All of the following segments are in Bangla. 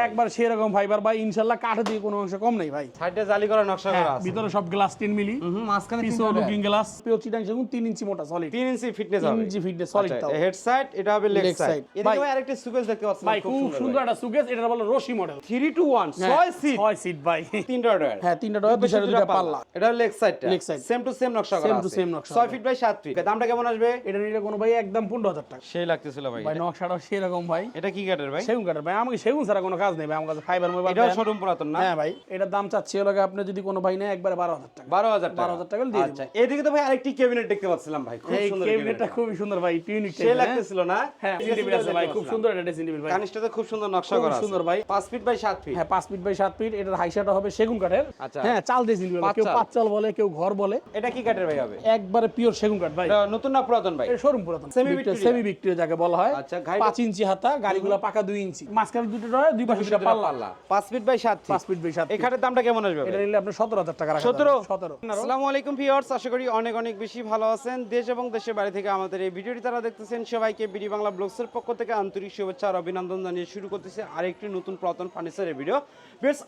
একবার সেরকম ফাইবার ভাই ইনশাল্লাহ কাঠে দিয়ে কোনো অংশ কম নেই ভাই। সাইডে জালি করা নকশা হ্যাঁ, করা আছে। ভিতরে সব গ্লাস টেন মিলি। হুম মাঝখানে পিছনে লুকিং গ্লাস পিও চিটাং সেগুন তিন ইঞ্চি মোটা সলিড 3 ইঞ্চি ফিটনেস হবে। ইঞ্চি ফিটনেস সলিড তাও হেড সাইড এটা হবে লেগ সাইড এদিকে ভাই- আরেকটা সুকেস দেখতে পাচ্ছেন ভাই খুব সুন্দর একটা সুকেস এটা বলে রশি মডেল 3 টু 1 ছয় সিট ছয় সিট ভাই। তিনটা ডয়ার হ্যাঁ তিনটা ডয়ার দুই সাইডে দুইটা পাল্লা। এটা লেগ সাইডটা Leg side। Same to same নকশা করা to আছে। same নকশা 6 ফিট বাই 7 ফিট দামটা কেমন আসবে? এটা নিলে কোনো ভাই একদম পনেরো হাজার টাকা। সেই লাগতেছিল ভাই ভাই নকশাটাও সেরকম ভাই। এটা কি কাঠের ভাই? সেগুন কাঠের ভাই আমাকে সেগুন ছাড়া কোনো কাজ নেই ভাই আমার কাছে ফাইবার মোবাইল এটাও শোরুম পুরাতন না? হ্যাঁ ভাই এটার দাম চাচ্ছি হলো আপনি যদি কোনো ভাই নেয় একবারে বারো হাজার টাকা। 12000 টাকা? 12,000 টাকা দিয়ে আচ্ছা এদিকে তো ভাই আরেকটি ক্যাবিনেট দেখতে পাচ্ছিলাম ভাই খুব সুন্দর ক্যাবিনেটটা ক্যাবিনেট খুবই সুন্দর ভাই ইউনিক সেই লাগতেছিল না? হ্যাঁ আছে ভাই খুব সুন্দর একটা ড্রেসিং টেবিল ভাই। কানিসটাতে খুব সুন্দর নকশা করা আছে। সুন্দর ভাই। 5 ফিট বাই 7 ফিট হ্যাঁ পাঁচ ফিট বাই সাত ফিট এটার হাইসাটা হবে সেগুন কাঠের। আচ্ছা। হ্যাঁ চাল ড্রেসিং টেবিল কেউ। পাঁচ চাল। বলে কেউ ঘর বলে। এটা কি কাঠের ভাই হবে? একবারে পিওর সেগুন কাঠ ভাই। নতুন না পুরাতন ভাই? শোরুম পুরাতন। Semi Victoria। সেমি ভিক্টোরিয়া যাকে বলা হয়। আচ্ছা, ঘাইটা- পাঁচ ইঞ্চি হাতা গাড়িগুলো পাকা দুই ইঞ্চি। মাঝখানে দুটো ডয় দুই পাশে দুটো পাল্লা। পাল্লা। 5 ফিট বাই 7 পাঁচ ফিট ফিট বাই সাত এই খাটের দামটা কেমন আসবে এটা নিলে আপনার সতেরো হাজার টাকা সতেরো? সতেরো। আসসালামু আলাইকুম ভিউয়ার্স আশা করি অনেক অনেক বেশি ভালো আছেন। দেশ এবং দেশের বাইরে থেকে আমাদের এই ভিডিওটি তারা দেখতেছেন। সবাইকে বিডি বাংলা ব্লগসের পক্ষ থেকে আন্তরিক শুভেচ্ছা আর অভিনন্দন জানিয়ে শুরু করতেছে আরেকটি নতুন পুরাতন ফার্নিচারের ভিডিও।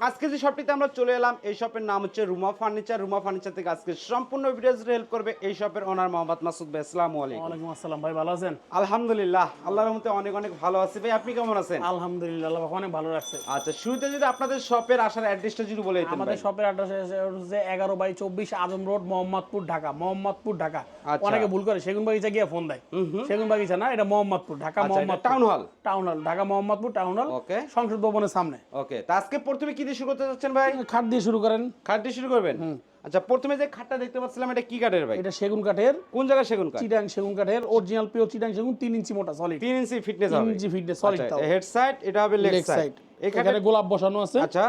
আজকে যে শপটিতে আমরা চলে এলাম এই শপের নাম হচ্ছে রুমা ফার্নিচার। রুমা ফার্নিচার থেকে আজকে সম্পূর্ণ ভিডিওস হেল্প করবে এই শপের ওনার মোহাম্মদ মাসুদ ভাই। আসসালামু আলাইকুম। আসসালাম ভাই ভালো আছেন? আলহামদুলিল্লাহ আল্লাহর রহমতে অনেক অনেক ভালো আছি। ভাই আপনি কেমন আছেন? আলহামদুলিল্লাহ অনেক ভালো রাখছে আচ্ছা শুরুতে যদি আপনাদের শপের আসার অ্যাড্রেসটা যদি বলে দিতেন আমাদের শপের অ্যাড্রেস হচ্ছে এগারো বাই চব্বিশ আজম রোড মোহাম্মদপুর ঢাকা। মোহাম্মদপুর ঢাকা। আচ্ছা। অনেকে ভুল করে সেগুন বাগিচা গিয়ে ফোন দেয়। সেগুন বাগিচা না এটা Mohammadpur Dhaka Mohammadpur. Town hall town hall Dhaka Mohammadpur town hall ওকে সংসদ ভবনের সামনে। ওকে তা আজকে প্রথমে কি দিয়ে শুরু করতে যাচ্ছেন ভাই? খাট দিয়ে শুরু করেন। খাট দিয়ে শুরু করবেন? আচ্ছা প্রথমে যে খাটটা দেখতে পাচ্ছিলাম এটা কি কাঠের ভাই? এটা সেগুন কাঠের। কোন জায়গায় সেগুন কাঠ? চিটাং সেগুন কাঠের অরিজিনাল পিওর চিটাং সেগুন তিন ইঞ্চি মোটা সলিড তিন ইঞ্চি ফিটনেস হবে। Inch fitness solid head side এটা হবে লেগ সাইড এখানে গোলাপ বসানো আছে। আচ্ছা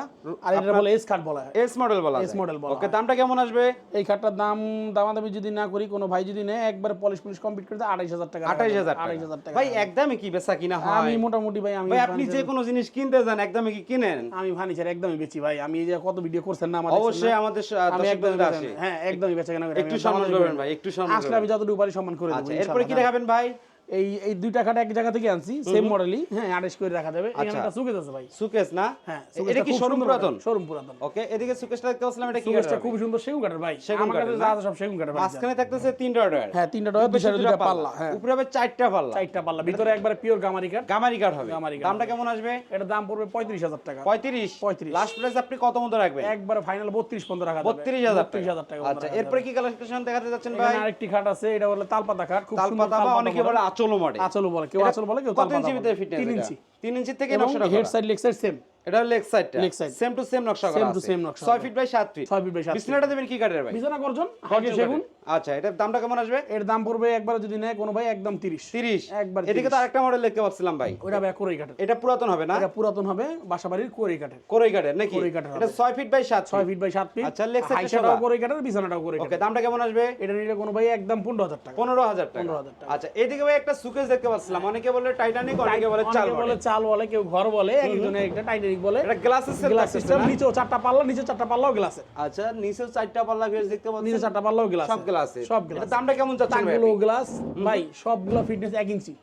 আর এটা বলে এস কাঠ বলা হয়। এস মডেল বলা S model বলা ওকে দামটা কেমন আসবে? এই খাটটার দাম দামাদামি যদি না করি কোনো ভাই যদি নেয় একবার পলিশ পলিশ কমপ্লিট করে দেয় আড়াইশ হাজার টাকা আঠাইশ হাজার আড়াইশ হাজার টাকা ভাই একদমই কি বেচা কিনা হয়? আমি মোটামুটি ভাই আমি ভাই আপনি যে কোনো জিনিস কিনতে যান একদমই কি কিনেন? আমি ফার্নিচার একদমই বেচি ভাই। আমি এই যে কত ভিডিও করছেন না আমাদের অবশ্যই আমাদের আমি দর্শকদের একদমই আসে। হ্যাঁ একদমই বেচা কেনা। একটু সম্মান করবেন ভাই একটু সম্মান আসলে আমি যতটুকু পারি সম্মান করে দেবো আচ্ছা এরপরে ইনশাআল্লাহ, কি। দেখাবেন ভাই? এই এই দুইটা খাট এক জায়গা থেকে আনছি সেম মডেলই হ্যাঁ আড়াইশ করে রাখা যাবে। এখানে আচ্ছা। একটা সুকেস আছে ভাই। সুকেস না? হ্যাঁ এটা কি শোরুম পুরাতন? শোরুম পুরাতন। ওকে এদিকে সুকেসটা দেখতে পাচ্ছিলাম এটা কি সুকেসটা খুব সুন্দর সেগুন কাঠের ভাই। সেগুন কাঠের যা আছে সব সেগুন কাঠের মাঝখানে থাকতেছে তিনটা অর্ডার হ্যাঁ তিনটা ডয় দুই সাইডে পাল্লা হ্যাঁ। উপরে হবে চারটা পাল্লা। চারটা পাল্লা ভিতরে একবারে পিওর গামারি কাঠ। গামারি কাঠ হবে। গামারি দামটা কেমন আসবে? এটার দাম পড়বে পঁয়ত্রিশ হাজার টাকা। পঁয়ত্রিশ? 35 লাস্ট প্রাইস আপনি কত মতো রাখবেন? একবারে ফাইনাল বত্রিশ পর্যন্ত রাখা যাবে। বত্রিশ হাজার 32,000 টাকা আচ্ছা এরপরে কি কালেকশন দেখাতে যাচ্ছেন ভাই? আরেকটি খাট আছে এটা বলে তালপাতা খাট খুব সুন্দর তালপাতা অনেকে বলে। আচলো মডেল আচলও বলে কেউ আচল বলে কেউ কত ইঞ্চি। ভিতরে ফিটনেস তিন ইঞ্চি। তিন ইঞ্চি থেকে নকশাটা head side leg side same এটা লেগ সাইডটা side। সেম টু সেম নকশা করা to আছে। same নকশা 6 feet by 7 feet 6 feet by 7 বিছনাটা দেবেন কি কাঠের ভাই? বিছানা করজন হাউজে সেগুন। আচ্ছা এটার দামটা কেমন আসবে? এর দাম পড়বে একবার যদি নেয় কোনো ভাই একদম 30 30 একবার এদিকে তো আরেকটা মডেল দেখতে পাচ্ছিলাম ভাই। ওটা ভাই কোরই কাঠের। এটা পুরাতন হবে না? এটা পুরাতন হবে বাসাবাড়ির কোরই কাঠের। কোরই কাঠের নাকি? কোরই কাঠের এটা 6 feet by 7 6 feet by 7 feet আচ্ছা, leg side টা হাইসাটাও সরা। কোরই কাঠের বিছানাটাও কোরই ওকে দামটা কেমন আসবে? এটা নিলে কোনো ভাই একদম 15000 টাকা। 15000 টাকা। 15,000 টাকা। আচ্ছা এদিকে ভাই একটা সুকেস দেখতে পাচ্ছিলাম। অনেকে বলে টাইটানিক অনেকে বলে চাল বলে চাল বলে কেউ ঘর বলে একজনের একটা টাইটানিক বলে? এটা গ্লাসের গ্লাস সিস্টেম নিচেও চারটা পাল্লা নিচে চারটা পাল্লাও গ্লাস আচ্ছা নিচেও চারটা পাল্লা ভিউজ দেখতে পাচ্ছেন? নিচে চারটা পাল্লাও গ্লাস সব গ্লাসে সব গ্লাস দামটা কেমন চাচ্ছেন ভাই? গ্লাস ভাই সবগুলো ফিটনেস এক ইঞ্চি।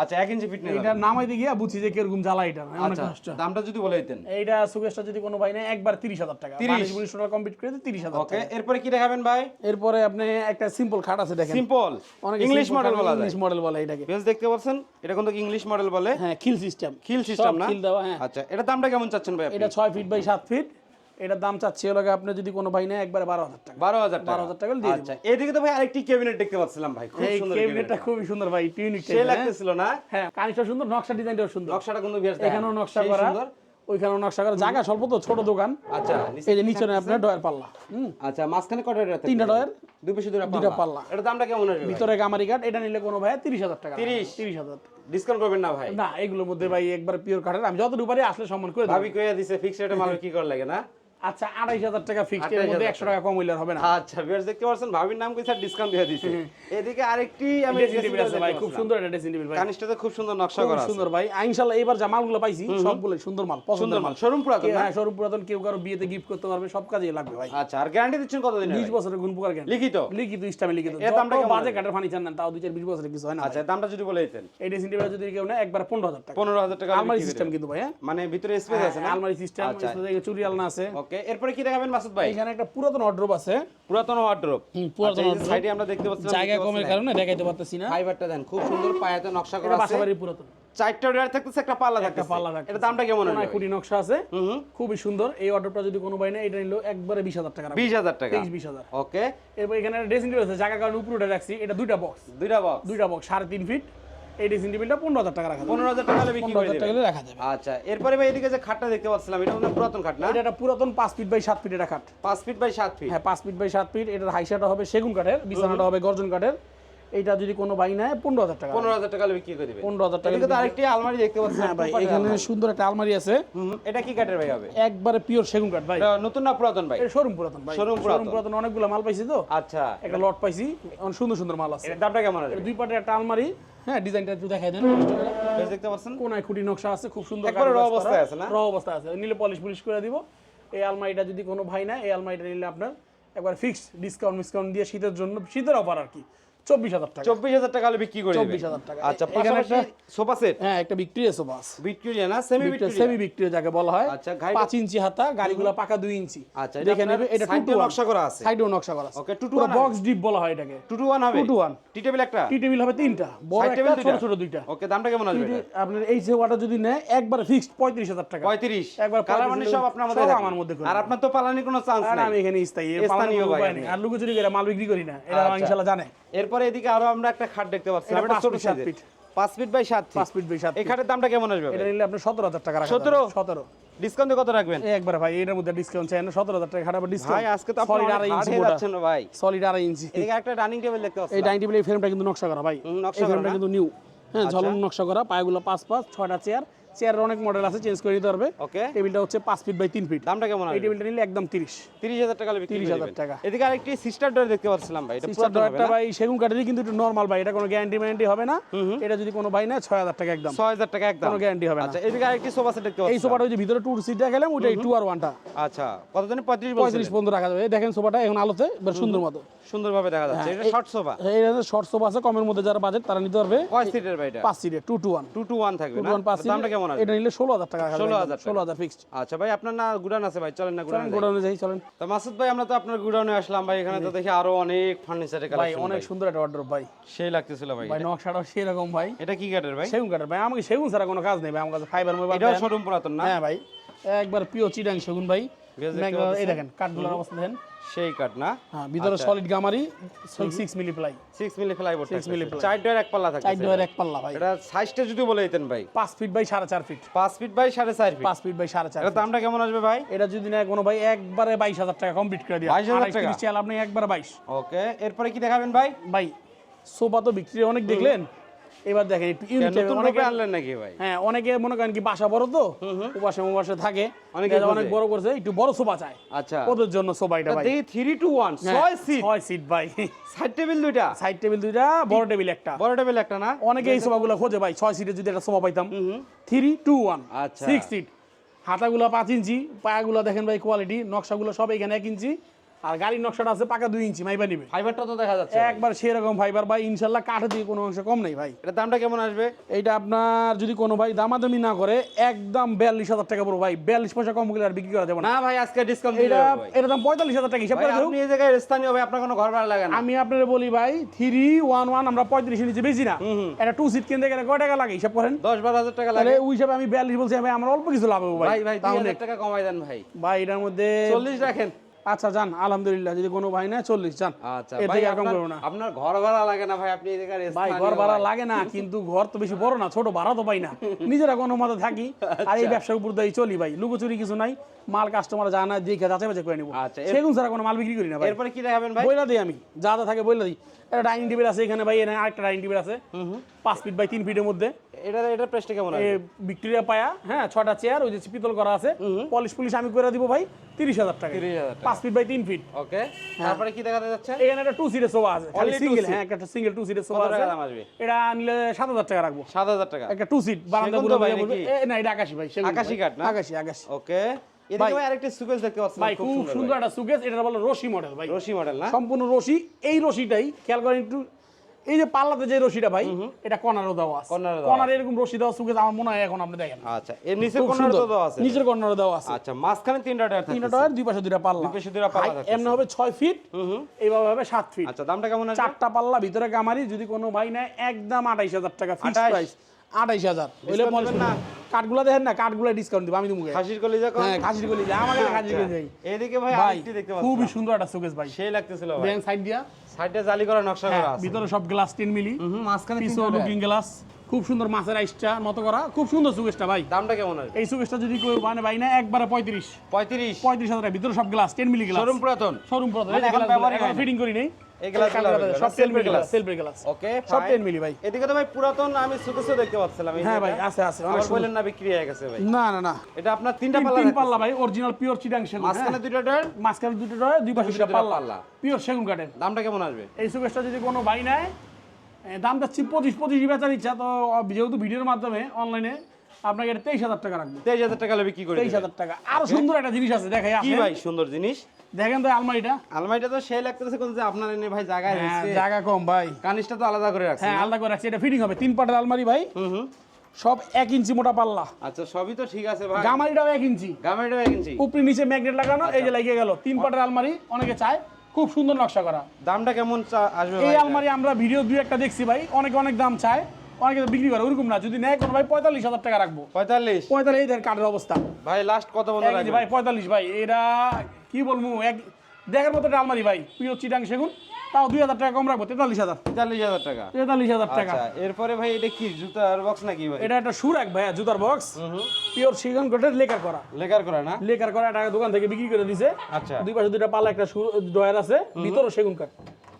আচ্ছা 1 ইঞ্চি ফিটনেস এটা নামাইতে গিয়া বুঝছি যে কীরকম জ্বালা এটা অনেক আচ্ছা কষ্ট দামটা যদি বলে দিতেন। এইটা যদি কোনো ভাই একবার তিরিশ হাজার টাকা। 30 বানিশ টোটাল কমপ্লিট করে তিরিশ হাজার ওকে এরপরে কি দেখাবেন ভাই? এরপরে আপনি একটা সিম্পল খাট আছে দেখেন। সিম্পল অনেকে ইংলিশ মডেল বলা ইংলিশ মডেল বলে এটাকে। বেশ দেখতে পাচ্ছেন? এটা কিন্তু ইংলিশ মডেল বলে। হ্যাঁ খিল সিস্টেম খিল সিস্টেম না? খিল দেওয়া হ্যাঁ। আচ্ছা এটা দামটা কেমন চাচ্ছেন ভাই আপনি? এটা ছয় ফিট বাই সাত ফিট এটার দাম চাচ্ছি হলো আপনি যদি কোনো ভাই নেয় একবারে বারো হাজার টাকা। বারো হাজার টাকা। 12,000 টাকা দিয়ে আচ্ছা এদিকে তো ভাই আরেকটি ক্যাবিনেট দেখতে পাচ্ছিলাম ভাই খুব সুন্দর ক্যাবিনেটটা খুবই সুন্দর ভাই ইউনিক সে লাগতেছিল না? হ্যাঁ কানিসটা সুন্দর নকশা ডিজাইনটাও সুন্দর। নকশাটা এখানেও নকশা করা। ওইখানেও নকশা করা। জায়গা স্বল্প তো ছোট দোকান। আচ্ছা এই যে নিচে আপনার ডয়ার পাল্লা আচ্ছা মাঝখানে কটা তিনটা ডয়ার দুই পাশে দুটো পাল্লা। পাল্লা। এটা দামটা কেমন আসবে ভিতরে গামারি কাঠ এটা নিলে কোনো ভাই তিরিশ হাজার টাকা। 30? তিরিশ হাজার। ডিসকাউন্ট করবেন না ভাই? না এগুলোর মধ্যে ভাই একবার পিওর কাঠের আমি যতটুকু পারি আসলে সম্মান করে দেবো। ভাবি কইয়া দিছে ফিক্স রেটে মাল কি করা লাগে না? আচ্ছা আড়াইশ হাজার টাকা ফিক্সড এর মধ্যে একশো টাকা কম হইলে হবে না। আচ্ছা ভিউয়ার্স দেখতে পাচ্ছেন ভাবির নাম কি স্যার ডিসকাউন্ট দিয়ে দিছে। এদিকে আরেকটি আমি আছে ভাই খুব সুন্দর একটা ড্রেসিং টেবিল ভাই। কানিসটাতে খুব সুন্দর নকশা করা সুন্দর ভাই। আহ, ইনশাল্লাহ এবার যা মালগুলো পাইছি সবগুলো সুন্দর মাল পছন্দের মাল শোরুম পুরাতন হ্যাঁ স্বরূপ পুরাতন কেউ কারও বিয়েতে গিফট করতে পারবে সব কাজে লাগবে ভাই। আচ্ছা আর গ্যারান্টি দিচ্ছেন কতদিন বিশ বছরের গুণ জ্ঞান লিখিত? লিখিত ইস্টামে লিখিত। এর দামটা কেমন বাজে আছে? কাঠের ফার্নিচার নেন তাও দুই চার বিশ বছরের কিছু হয় না আচ্ছা দামটা যদি বলে দিতেন। এই ড্রেসিং টেবিল যদি কেউ নেয় একবার পনেরো হাজার টাকা। পনেরো হাজার টাকা আলমারি সিস্টেম কিন্তু ভাই হ্যাঁ? মানে ভিতরে স্পেস আছে না? আলমারি সিস্টেম আচ্ছা। চুরি আলনা আছে। ওকে এরপরে কি দেখাবেন মাসুদ ভাই? এখানে একটা পুরাতন অর্ডার আছে। পুরাতন হুম, পুরাতন। সাইডে আমরা দেখতে পাচ্ছি জায়গা কমের কারণে দেখাইতে পারতেছি না। ফাইবারটা দেন খুব সুন্দর পায়াতে নকশা করা আছে। বাসাবাড়ি পুরাতন। চারটা ডয়ার থাকতেছে একটা পাল্লা থাকতেছে। পাল্লা থাকতেছে। এটা দামটা কেমন হবে নকশা আছে। খুবই সুন্দর। এই অর্ডারটা যদি কোনো ভাই এটা নিলো একবারে বিশ হাজার টাকা বিশ হাজার টাকা। তেইশ বিশ হাজার। ওকে। এরপর এখানে ড্রেসিং টেবিল আছে। জায়গা কারণে উপরে রাখছি। এটা দুইটা বক্স দুইটা বক্স দুইটা বক্স সাড়ে তিন ফিট এই ড্রেসিং টেবিলটা পনেরো হাজার টাকা রাখা পনেরো হাজার টাকা বিক্রি করে টাকা রাখা যাবে। আচ্ছা এরপরে ভাই এদিকে যে খাটটা দেখতে পাচ্ছিলাম এটা পুরাতন খাট না? এটা একটা পুরাতন পাঁচ ফিট বাই সাত ফিট এটা খাট। পাঁচ ফিট বাই সাত ফিট। হ্যাঁ পাঁচ ফিট বাই সাত ফিট এটার হাইসাটা হবে সেগুন কাঠের বিছানাটা হবে গর্জন কাঠের। এইটা যদি কোনো ভাই নেয় পনেরো হাজার টাকা। পনেরো হাজার টাকা বিক্রি করে দিবেন পনেরো হাজার টাকা এদিকে তো আরেকটি আলমারি দেখতে পাচ্ছি হ্যাঁ ভাই এখানে সুন্দর একটা আলমারি আছে। এটা কি কাঠের ভাই হবে? একবারে পিওর সেগুন কাঠ ভাই। এটা নতুন না পুরাতন ভাই? এটা শোরুম পুরাতন ভাই। শোরুম পুরাতন। পুরাতন অনেকগুলো মাল পাইছি তো। আচ্ছা। একটা লট পাইছি। অনেক সুন্দর সুন্দর মাল আছে। দামটা কেমন আছে দুই পাটের একটা আলমারি। হ্যাঁ ডিজাইনটা একটু দেখাই দেন। দেখতে পাচ্ছেন? কোনায় খুঁটি নকশা আছে খুব সুন্দর একবারে করা। অবস্থায় আছে না? raw অবস্থায় আছে। নিলে পলিশ পুলিশ করে দিব। এই আলমারিটা যদি কোনো ভাই না এই আলমারিটা নিলে আপনার একবার ফিক্সড ডিসকাউন্ট ডিসকাউন্ট দিয়ে শীতের জন্য শীতের অফার আর কি। চব্বিশ হাজার টাকা। চব্বিশ হাজার টাকা হলে বিক্রি করে দিবেন 24,000 টাকা। আচ্ছা এখানে পাশাপাশি সোফা সেট? হ্যাঁ একটা ভিক্টোরিয়া সোফা। ভিক্টোরিয়া না? সেমি ভিক্টোরিয়া সেমি ভিক্টোরিয়া যাকে বলা হয়। আচ্ছা, পাঁচ ইঞ্চি হাতা গাড়িগুলো পাকা দুই ইঞ্চি। আচ্ছা, দেখে নেবে এটা টু side টু এ নকশা করা আছে। সাইডেও নকশা করা আছে। Okay, two to পুরো one বক্স ডিপ বলা হয় এটাকে। টু টু ওয়ান হবে? Two to টি টেবিল একটা? টি টেবিল হবে তিনটা। বড় একটা ছোট ছোট দুইটা। ওকে দামটা কেমন আসবে আপনার এই যদি নেয় একবারে ফিক্সড পঁয়ত্রিশ হাজার টাকা। পঁয়ত্রিশ? একবার কালার মানে সব আপনার মধ্যে আমার মধ্যে আর আপনার তো পালানি কোনো চান্স আমি এখানে স্থায়ী স্থানীয় ভাই। আর লুকোচুরি করে মাল বিক্রি করি না। এটা আচ্ছা। জানে। এরপরে এদিকে আরও আমরা একটা খাট দেখতে পাচ্ছি। এটা ছোট সাইজের। feet। পাঁচ ফিট বাই সাত পাঁচ ফিট। ফিট বাই সাত এই খাটের দামটা কেমন আসবে এটা নিলে আপনি সতেরো হাজার টাকা রাখা 17? সতেরো? ডিসকাউন্ট কত রাখবেন? একবার ভাই এটার মধ্যে ডিসকাউন্ট চাই। না সতেরো হাজার টাকা খাটাবার ভাই ডিসকাউন্ট আজকে তো আপনি সলিড আড়াই ইঞ্চি হয়ে যাচ্ছেন ভাই। সলিড আড়াই ইঞ্চি এদিকে একটা ডাইনিং টেবিল দেখতে পাচ্ছি। এই ডাইনিং টেবিলের ফ্রেমটা কিন্তু নকশা করা ভাই। নকশা ফ্রেমটা কিন্তু নিউ হ্যাঁ ঝলন নকশা করা। পায়গুলো পাঁচ পাঁচ ছয়টা চেয়ার অনেক মডেল আছে চেঞ্জ করে পারবে। ওকে টেবিলটা হচ্ছে ফিট বাই ফিট দামটা কেমন এই টেবিলটা নিলে একদম তিরিশ। তিরিশ হাজার টাকা হলে বিক্রি 30,000 টাকা। এদিকে আরেকটি সিস্টার ডোর দেখতে পাচ্ছিলাম ভাই এটা ভাই সেগুন কাঠেরই কিন্তু একটু নর্মাল ভাই এটা কোনো গ্যারান্টি ম্যারান্টি হবে না। এটা যদি কোনো ভাই না ছয় হাজার টাকা একদম। ছয় হাজার টাকা একদম। কোনো guarantee হবে না। আচ্ছা এদিকে আরেকটি সোফা সেট দেখতে এই সোফাটা ওই যে ভিতরে টু সিটটা গেলাম ওইটাই টু আর আচ্ছা কত জানি পর্যন্ত রাখা যাবে। দেখেন সোফাটা এখন আলোতে বেশ সুন্দর মতো। সুন্দরভাবে দেখা যাচ্ছে। এটা শর্ট সোফা এই শর্ট সোফা আছে কমের মধ্যে যারা বাজেট তারা নিতে পারবে। কয় সিটের ভাই এটা? পাঁচ সিটের two two one two two one থাকবে না? দামটা কেমন আসবে এটা নিলে ষোলো হাজার টাকা রাখা যাবে 16,000 টাকা। ষোলো হাজার ফিক্সড আচ্ছা ভাই আপনার না আছে ভাই? চলেন না যাই। চলেন। তো মাসুদ ভাই আমরা তো আপনার আসলাম ভাই এখানে তো দেখি আরও অনেক ফার্নিচারের ভাই অনেক সুন্দর একটা অর্ডার ভাই। সেই লাগতেছিল ভাই ভাই নকশাটাও সেরকম ভাই। এটা কি কাঠের ভাই? সেগুন কাঠের ভাই আমাকে সেগুন ছাড়া কোনো কাজ নেই ভাই আমার কাছে ফাইবার মোবাইল এটাও শোরুম পুরাতন না? হ্যাঁ ভাই একবার পিও চিডাং সেগুন ভাই। এই দেখেন কাঠগুলোর অবস্থা দেখেন। সেই কাঠ না? হ্যাঁ ভিতরে আচ্ছা। Solid গামারি six milli ply six milli ply board Six milli ply। চার ডয়ের এক পাল্লা থাকে চার ডয়ের এক পাল্লা ভাই। এটা সাইজটা যদি বলে দিতেন ভাই। পাঁচ ফিট বাই সাড়ে চার ফিট পাঁচ ফিট বাই সাড়ে চার ফিট পাঁচ ফিট বাই সাড়ে চার এটা দামটা কেমন আসবে ভাই? এটা যদি না কোনো ভাই একবারে বাইশ হাজার টাকা কমপ্লিট করে দিয়ে 22,000 টাকা? চাল আপনি একবারে বাইশ। ওকে এরপরে কি দেখাবেন ভাই? ভাই সোফা তো বিক্রি অনেক দেখলেন। এবার দেখেন একটু অনেকে রূপে আনলেন নাকি ভাই? হ্যাঁ অনেকে মনে করেন কি বাসা বড় তো উপাসে উপাসে থাকে। অনেকে অনেক বড় করছে একটু বড় সোফা চায়। আচ্ছা। ওদের জন্য সোফা এটা ভাই। দেখি থ্রি টু ওয়ান হ্যাঁ, ছয় সিট ছয় সিট ভাই। সাইড টেবিল দুইটা? সাইড টেবিল দুইটা বড় টেবিল একটা। বড় টেবিল একটা না? অনেকে এই সোফাগুলো খোঁজে ভাই ছয় সিটের যদি একটা সোফা পাইতাম। থ্রি টু ওয়ান আচ্ছা। সিক্স সিট হাতাগুলো পাঁচ ইঞ্চি পায়াগুলো দেখেন ভাই কোয়ালিটি নকশাগুলো সব এখানে এক ইঞ্চি। আর গাড়ির নকশাটা আছে পাকা দুই ইঞ্চি মাইবা নিবে। ফাইবারটা তো দেখা যাচ্ছে। একবার সেরকম ফাইবার ভাই ইনশাল্লাহ কাঠ দিয়ে কোনো অংশ কম নেই ভাই। এটা দামটা কেমন আসবে? এইটা আপনার যদি কোনো ভাই দামাদামি না করে একদম বিয়াল্লিশ হাজার টাকা পড়ো ভাই। বিয়াল্লিশ পয়সা কম গেলে আর বিক্রি করা যাবে না। ভাই আজকে ডিসকাউন্ট এটা এটা দাম পঁয়তাল্লিশ হাজার টাকা হিসাব করে। আপনি এই জায়গায় স্থানীয় ভাই আপনার কোনো ঘর ভাড়া লাগে না। আমি আপনার বলি ভাই থ্রি ওয়ান ওয়ান আমরা পঁয়ত্রিশের নিচে বেশি না। এটা টু সিট কিনতে গেলে কয় টাকা লাগে হিসাব করেন? দশ বারো হাজার টাকা লাগে। ওই হিসাবে আমি বিয়াল্লিশ বলছি ভাই আমার অল্প কিছু লাভ হবে ভাই। ভাই টাকা কমাই দেন ভাই। ভাই এটার মধ্যে চল্লিশ রাখেন। আচ্ছা যান আলহামদুলিল্লাহ যদি কোনো ভাই না চল্লিশ যান। আচ্ছা ভাই আপনার- করব না। আপনার ঘর ভাড়া লাগে না ভাই? আপনি ভাই ঘর ভাড়া লাগে না কিন্তু ঘর তো বেশি বড় না ছোট ভাড়া তো পাই না। নিজেরা কোনো মতে থাকি আর এই ব্যবসার উপর দিয়ে চলি ভাই। লুকোচুরি কিছু নাই মাল কাস্টমার জানা দেখে যাচাই বাছাই করে নিবো। আচ্ছা, সেগুন ছাড়া কোনো মাল বিক্রি করি না ভাই। এরপরে কি দেখাবেন ভাই? বইলা দিই আমি যা যা থাকে বইলা দিই। একটা ডাইনিং টেবিল আছে এখানে ভাই এখানে আরেকটা ডাইনিং টেবিল আছে। পাঁচ ফিট বাই তিন ফিটের মধ্যে। এটা এটা প্রাইসটা কেমন আছে ভিক্টোরিয়া পায়া হ্যাঁ ছটা চেয়ার ওই যে পিতল করা আছে। পলিশ পুলিশ আমি করে দিব ভাই তিরিশ হাজার টাকা। 30,000 টাকা। পাঁচ ফিট বাই তিন ফিট ওকে তারপরে কি দেখাতে যাচ্ছে এখানে একটা টু সিটের সোফা আছে। খালি সিঙ্গেল হ্যাঁ একটা সিঙ্গেল টু সিটের সোফা আছে। এটা নিলে সাত হাজার টাকা রাখব। সাত হাজার টাকা। একটা টু সিট বারান্দা পুরো ভাই না এটা আকাশি ভাই আকাশি। কাঠ না? আকাশি আকাশি। ওকে আরেকটা সুকেস দেখতে পাচ্ছেন ভাই খুব সুন্দর একটা সুকেস এটা বলে রশি মডেল ভাই। রশি মডেল না? সম্পূর্ণ রশি এই রশিটাই খেয়াল করেন একটু এই যে পাল্লাতে যে রশিটা ভাই এটা কর্নারও দেওয়া আছে। কর্নারে দেওয়া এরকম রশি দেওয়া সুকেস আমার মনে হয় এখন আপনি দেখেন। আচ্ছা এর নিচে খুব তো দেওয়া আছে। নিচের কর্নারে দেওয়া আছে। আচ্ছা মাঝখানে তিনটা টায়ার তিনটা টায়ার দুই পাশে দুইটা পাল্লা। দুই পাশে দুইটা পাল্লা আছে এমনি হবে 6 ফিট এইভাবে হবে 7 ফিট আচ্ছা দামটা কেমন আছে? চারটা পাল্লা ভিতরে কামারি যদি কোনো ভাই নেয় একদম আঠাইশ হাজার টাকা ফিক্স প্রাইস আঠাইশ হাজার। না? কাঠগুলো দেখেন না কাঠগুলো ডিসকাউন্ট দিব আমি তুমি খাসির কলিজা হ্যাঁ খাসির গলি যা আমাকে খাসির এদিকে ভাই আরেকটি দেখতে পাচ্ছি। খুবই সুন্দর একটা শোকেস ভাই। সেই লাগতেছিল ভাই। ব্যাংক সাইড দিয়া। সাইডে জালি করা নকশা হ্যাঁ, করা আছে। ভিতরে সব গ্লাস টেন মিলি। মাঝখানে পিছনে লুকিং গ্লাস খুব সুন্দর মাছের আইসটা মতো করা। খুব সুন্দর সুকেশটা ভাই। দামটা কেমন আছে? এই সুকেশটা যদি কেউ মানে ভাই না একবারে পঁয়ত্রিশ। পঁয়ত্রিশ? পঁয়ত্রিশ হাজার ভিতরে সব glass ten milli glass showroom পুরাতন? শোরুম মানে হয় ফিটিং করি নেই। এই গ্লাসগুলো সব available, ten silver milli glass silver glass okay সব 10 মিলি ভাই। এদিকে তো ভাই পুরাতন আমি সুকেসও দেখতে পাচ্ছিলাম হ্যাঁ ভাই আছে আছে অনেক আবার না বিক্রি হয়ে গেছে ভাই। না না না। এটা আপনার তিনটা পাল্লা তিন পাল্লা ভাই অরিজিনাল পিওর চিটাং সেগুন মাঝখানে হ্যাঁ। দুইটা টায়ার মাঝখানে দুটো রয় দুই পাশে দুটো দুটো পাল্লা। পাল্লা। পিওর সেগুন কাঠের দামটা কেমন আসবে? এই যদি কোনো ভাই নেয় এ, দাম পঁচিশ পঁচিশ বেচার ইচ্ছা তো যেহেতু ভিডিওর মাধ্যমে অনলাইনে আপনাকে তেইশ হাজার টাকা রাখব। তেইশ হাজার টাকা বিক্রি করে তেইশ হাজার টাকা। আরও সুন্দর একটা জিনিস আছে দেখাই কি ভাই সুন্দর জিনিস? দেখেন তো আলমারিটা। আলমারিটা তো সেই লাগতেছে কোন যে আপনার এনে ভাই জায়গায় হ্যাঁ, জায়গা কম ভাই। কানিসটা তো আলাদা করে রাখছেন হ্যাঁ আলাদা করে রাখছি। এটা ফিটিং হবে তিন পাটের আলমারি ভাই। হুম সব এক ইঞ্চি মোটা পাল্লা। আচ্ছা সবই তো ঠিক আছে ভাই। গামারিটাও এক ইঞ্চি। গামারিটা এক ইঞ্চি। উপরে নিচে ম্যাগনেট লাগানো এই যে লাগিয়ে গেল। তিন পাটের আলমারি অনেকে চায়। খুব সুন্দর নকশা করা। দামটা কেমন আসবে এই আলমারি আমরা ভিডিও দুই একটা দেখছি ভাই। অনেকে অনেক দাম চায় অনেকে তো বিক্রি করে ওরকম না। যদি নেয় কোনো ভাই পঁয়তাল্লিশ হাজার টাকা রাখব। পঁয়তাল্লিশ? পঁয়তাল্লিশ এই অবস্থা। ভাই লাস্ট কত বন্ধ ভাই পঁয়তাল্লিশ ভাই। এটা কি বলব এক দেখার মতো আলমারি ভাই পিওর চিটাং সেগুন। তাও দুই হাজার টাকা কম রাখব তেতাল্লিশ হাজার। পঁয়তাল্লিশ হাজার টাকা। তেতাল্লিশ হাজার টাকা। আচ্ছা এরপরে ভাই এটা কি জুতার বক্স নাকি ভাই? এটা একটা সুর এক ভাইয়া জুতার বক্স পিওর সিগন গোটের লেকার করা। লেকার করা না? লেকার করা একটা দোকান থেকে বিক্রি করে দিছে। আচ্ছা। দুই পাশে দুইটা পাল্লা একটা ড্রয়ার আছে ভিতরে সেগুন কাঠ।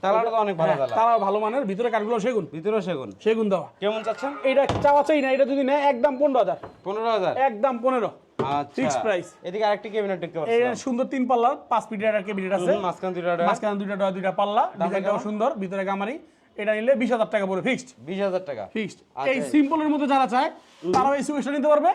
তালাটা তো অনেক ভালো তালা। তারা ভালো মানের ভিতরে কাঠগুলো সেগুন। ভিতরে সেগুন। সেগুন দেওয়া। কেমন চাচ্ছেন? এটা চাওয়া চাই না এটা যদি নেয় একদম পনেরো হাজার। পনেরো হাজার? একদম পনেরো। আচ্ছা। Fixed price। এদিকে আরেকটি ক্যাবিনেট দেখতে এই সুন্দর তিন পাল্লা পাঁচ ফিটের একটা ক্যাবিনেট আছে। মাঝখান দুইটা দুইটা ড্রয়ার দুইটা পাল্লা ডিজাইনটাও সুন্দর ভিতরে গামারি। এটা নিলে বিশ হাজার টাকা পড়ে ফিক্সড বিশ হাজার টাকা। ফিক্সড আচ্ছা। এই সিম্পলের মধ্যে যারা চায় তারাও এই সুইচটা নিতে পারবে।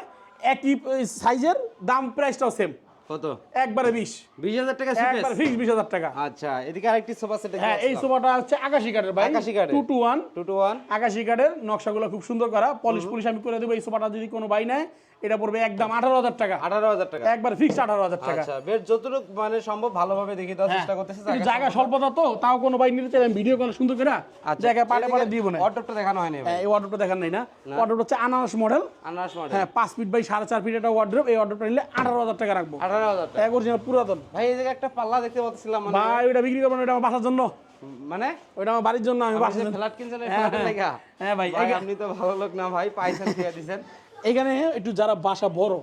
একই সাইজের দাম প্রাইসটাও সেম কত? একবারে বিশ। বিশ হাজার টাকা একবার ফিক্স বিশ হাজার টাকা। আচ্ছা এদিকে আরেকটি সোফা সেট হ্যাঁ এই সোফাটা হচ্ছে আকাশি কাঠের ভাই। আকাশি কাঠের। টু ওয়ান আকাশি কাঠের নকশাগুলো খুব সুন্দর করা। পলিশ পলিশ আমি করে দেবো এই সোফাটা যদি কোনো ভাই নেয় এটা পড়বে একদম আঠারো হাজার টাকা। আঠারো হাজার টাকা। একবার ফিক্সড আঠারো হাজার টাকা। আচ্ছা বেশ যতটুকু মানে সম্ভব ভালোভাবে দেখে দেওয়ার চেষ্টা করতেছে জায়গা স্বল্পতা তো তাও কোনো ভাই নিতে চাইলে ভিডিও কল সুন্দর করে আচ্ছা জায়গায় পাটে পাটে দিব না। অটোটা দেখানো হয়নি হ্যাঁ, এই ওয়ার্ডরোবটা দেখার নাই না। ওয়ার্ডরোব হচ্ছে আনারস মডেল আনারস মডেল হ্যাঁ পাঁচ ফিট বাই সাড়ে চার ফিট একটা ওয়ার্ডরোব এই ওয়ার্ডরোবটা নিলে আঠারো হাজার টাকা রাখব। আঠারো হাজার টাকা। এক অরিজিনাল পুরাতন। ভাই এই জায়গায় একটা পাল্লা দেখতে পাচ্ছিলাম মানে। ভাই ওইটা বিক্রি করব আমার বাসার জন্য। মানে? ওইটা আমার বাড়ির জন্য আমি বাসার ফ্ল্যাট কিনছেন এই হ্যাঁ, লেখা হ্যাঁ ভাই, আপনি তো ভালো লোক না ভাই পাইছেন দিয়ে দিছেন। এখানে একটু যারা বাসা বড়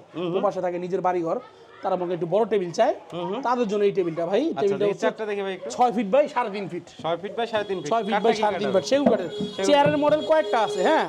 বাসা থাকে নিজের বাড়ি ঘর তারা মনে একটু বড় টেবিল চায়। তাদের জন্য এই টেবিলটা ভাই। আচ্ছা টেবিলটা দেখে ভাই একটু। ছয় ফিট বাই সাড়ে তিন ফিট ছয় ফিট বাই সাড়ে তিন ফিট ছয় ফিট বাই সাড়ে তিন ফিট সেগুন কাঠের। চেয়ারের মডেল কয়েকটা আছে হ্যাঁ?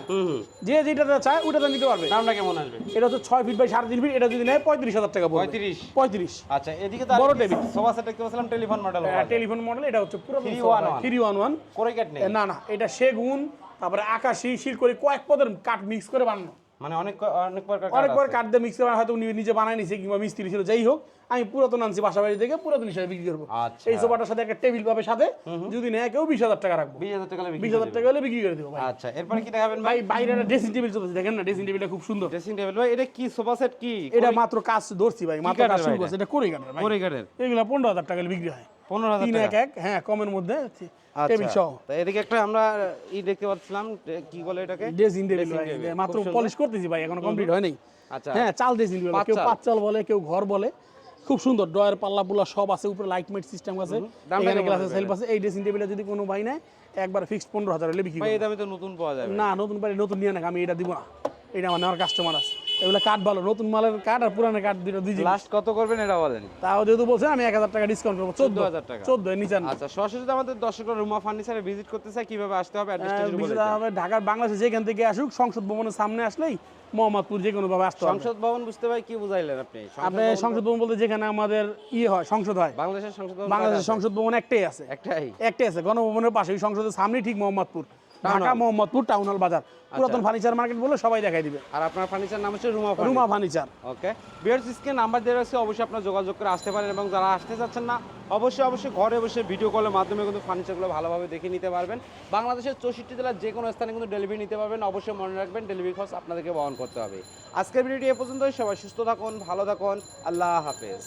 যে যেটাতে চায় ওইটাতে নিতে পারবে। দামটা কেমন আসবে? এটা হচ্ছে ছয় ফিট বাই সাড়ে তিন ফিট এটা যদি নেয় পঁয়ত্রিশ হাজার টাকা পড়বে। পঁয়ত্রিশ। পঁয়ত্রিশ। আচ্ছা এদিকে তো বড় টেবিল। সোফা সেট দেখতে পাচ্ছিলাম টেলিফোন মডেল টেলিফোন মডেল এটা হচ্ছে পুরো 311 থ্রি ওয়ান ওয়ান করে কেট নেই। না না এটা সেগুন তারপরে আকাশি শিলকরি কয়েক পদের কাঠ মিক্স করে বানানো। মানে অনেক অনেক প্রকার কাঠ দিয়ে মিক্স করে হয়তো উনি নিজে বানায় নিছে কিংবা মিস্ত্রি ছিল যাই হোক আমি পুরাতন আনছি বাসা বাড়ি থেকে পুরাতন হিসাবে বিক্রি করব। আচ্ছা। এই সোফাটার সাথে একটা টেবিল পাবে সাথে যদি নেয় কেউ বিশ হাজার টাকা রাখব। বিশ হাজার টাকা বিশ হাজার টাকা হলে বিক্রি করে দেবো আচ্ছা এরপরে কি দেখাবেন ভাই? বাইরে একটা ড্রেসিং টেবিল চলছে দেখেন না ড্রেসিং টেবিলটা খুব সুন্দর। ড্রেসিং টেবিল ভাই এটা কি সোফা সেট কি? এটা মাত্র কাজ ধরছি ভাই মাত্র কাজ শুরু করছে এটা করে কাঠের ভাই। করে কাঠের এগুলো পনেরো হাজার টাকা বিক্রি হয়। তিন এক এক হ্যাঁ কমের মধ্যে টেবিল আচ্ছা সহ। এদিকে একটা আমরা ই দেখতে পাচ্ছিলাম কি বলে এটাকে? ড্রেসিং টেবিল Dressing ভাই table, মাত্র খুব সুন্দর। পলিশ করতেছি ভাই এখনও কমপ্লিট হয়নি। আচ্ছা। হ্যাঁ চাল ড্রেসিং টেবিল কেউ পাঁচ চাল বলে কেউ ঘর বলে। খুব সুন্দর ড্রয়ার পাল্লা পুল্লা সব আছে উপরে লাইট মেট সিস্টেম আছে। এখানে কেমন গ্লাসের সেলফ আছে। এই ড্রেসিং টেবিলে যদি কোনো ভাই নেয় একবার ফিক্সড পনেরো হাজার হলে বিক্রি। আমি তো নতুন পাওয়া যাবে। না নতুন নতুন নিয়ে আমি এটা দিব না। এটা আমার নেওয়ার কাস্টমার আছে। এগুলো কাঠ ভালো নতুন মালের কাঠ আর পুরানো কাঠ দুটো দুই লাস্ট কত করবেন এটা বলেন? তাও যেহেতু বলছেন আমি এক হাজার টাকা ডিসকাউন্ট করব। চোদ্দ 14,000 টাকা। চোদ্দ এর নিচে আচ্ছা সরাসরি যদি আমাদের দর্শকরা রুমা ফার্নিচারে ভিজিট করতে চায় কীভাবে আসতে হবে দিতেন। হবে ঢাকার বাংলাদেশে যেখান থেকে আসুক সংসদ ভবনের সামনে আসলেই মোহাম্মদপুর যে কোনো ভাবে আসতে হবে। সংসদ ভবন বুঝতে পারি কি বুঝাইলেন আপনি? সংসদ আপনি সংসদ ভবন বলতে যেখানে আমাদের ইয়ে হয় সংসদ হয়। বাংলাদেশের সংসদ বাংলাদেশের সংসদ ভবন একটাই আছে। একটাই। একটাই আছে গণভবনের পাশে সংসদের সামনেই ঠিক মোহাম্মদপুর। ঢাকা মোহাম্মদপুর টাউন হল বাজার পুরাতন ফার্নিচার মার্কেট বলে সবাই দেখাই দিবে। আর আপনার ফার্নিচার নাম হচ্ছে রুমা রুমা ফার্নিচার ওকে বিয়ার্স নাম্বার দেওয়া রয়েছে অবশ্যই আপনারা যোগাযোগ করে আসতে পারেন এবং যারা আসতে চাচ্ছেন না অবশ্যই অবশ্যই ঘরে বসে ভিডিও কলের মাধ্যমে কিন্তু ফার্নিচারগুলো ভালোভাবে দেখে নিতে পারবেন। বাংলাদেশের চৌষট্টি জেলার যে কোনো স্থানে কিন্তু ডেলিভারি নিতে পারবেন। অবশ্যই মনে রাখবেন ডেলিভারি খরচ আপনাদেরকে বহন করতে হবে। আজকের ভিডিওটি এ পর্যন্তই। সবাই সুস্থ থাকুন ভালো থাকুন। আল্লাহ হাফেজ।